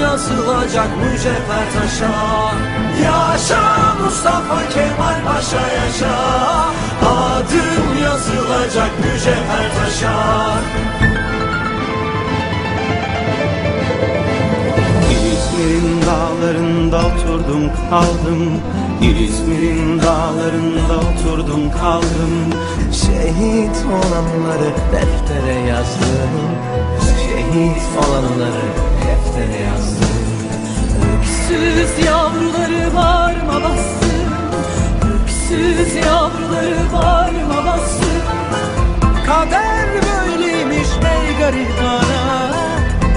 yazılacak mücevher taşa Yaşa Mustafa Kemal Paşa yaşa. Adın yazılacak mücevher taşa İzmir'in dağlarında oturdum kaldım. İzmir'in dağlarında oturdum kaldım. Şehit olanları deftere yazdım. Şehit olanları Yavruları bağrıma bastım Kader böyleymiş ey garibana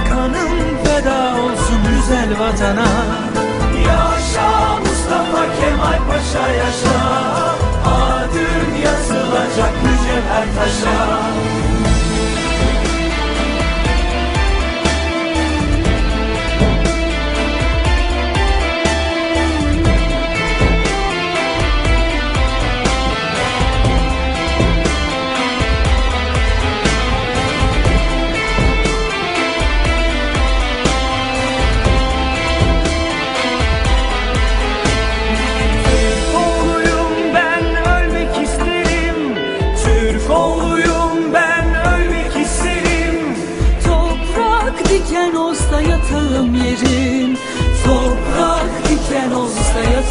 Kanım feda olsun güzel vatana. Yaşa Mustafa Kemal Paşa yaşa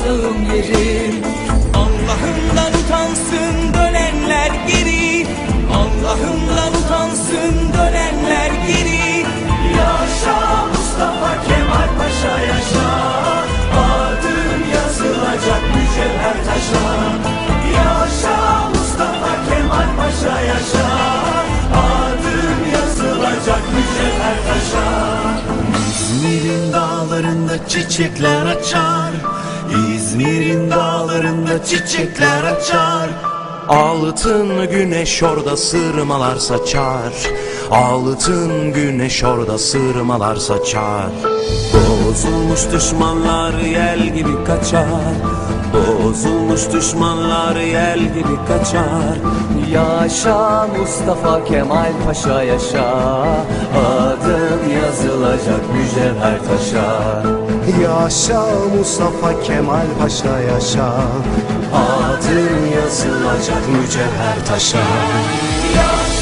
yatağım yerim. Allah'ımdan utansın dönenler geri. Allah'ımdan utansın dönenler geri. Yaşa Mustafa Kemal Paşa yaşa. Adın yazılacak mücevher taşa. Yaşa Mustafa Kemal Paşa yaşa. Adın yazılacak mücevher taşa. İzmir'in dağlarında çiçekler açar İzmir'in dağlarında çiçekler açar. Altın güneş orada sırmalar saçar Altın güneş orada sırmalar saçar Bozulmuş düşmanlar yel gibi kaçar. Bozulmuş düşmanlar yel gibi kaçar. Yaşa Mustafa Kemal Paşa yaşa. Adın yazılacak mücevher taşa. Yaşa Mustafa Kemal Paşa yaşa. Adın yazılacak mücevher taşa. Yaşa